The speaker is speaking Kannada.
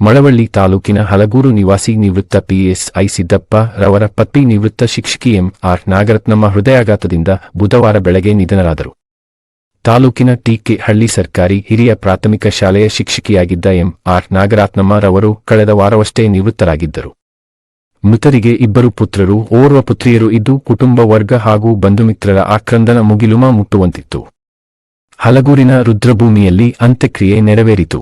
ಮಳವಳ್ಳಿ ತಾಲೂಕಿನ ಹಲಗೂರು ನಿವಾಸಿ ನಿವೃತ್ತ ಪಿಎಸ್ಐ ಸಿದ್ದಪ್ಪ ರವರ ಪತ್ನಿ ನಿವೃತ್ತ ಶಿಕ್ಷಕಿ ಎಂ ಆರ್ ನಾಗರತ್ನಮ್ಮ ಹೃದಯಾಘಾತದಿಂದ ಬುಧವಾರ ಬೆಳಗ್ಗೆ ನಿಧನರಾದರು. ತಾಲೂಕಿನ ಟಿಕೆ ಹಳ್ಳಿ ಸರ್ಕಾರಿ ಹಿರಿಯ ಪ್ರಾಥಮಿಕ ಶಾಲೆಯ ಶಿಕ್ಷಕಿಯಾಗಿದ್ದ ಎಂ ಆರ್ ನಾಗರತ್ನಮ್ಮ ರವರು ಕಳೆದ ವಾರವಷ್ಟೇ ನಿವೃತ್ತರಾಗಿದ್ದರು. ಮೃತರಿಗೆ ಇಬ್ಬರು ಪುತ್ರರು, ಓರ್ವ ಪುತ್ರಿಯರು ಇದ್ದು ಕುಟುಂಬ ವರ್ಗ ಹಾಗೂ ಬಂಧುಮಿತ್ರರ ಆಕ್ರಂದನ ಮುಗಿಲುಮ ಮುಟ್ಟುವಂತಿತ್ತು. ಹಲಗೂರಿನ ರುದ್ರಭೂಮಿಯಲ್ಲಿ ಅಂತ್ಯಕ್ರಿಯೆ ನೆರವೇರಿತು.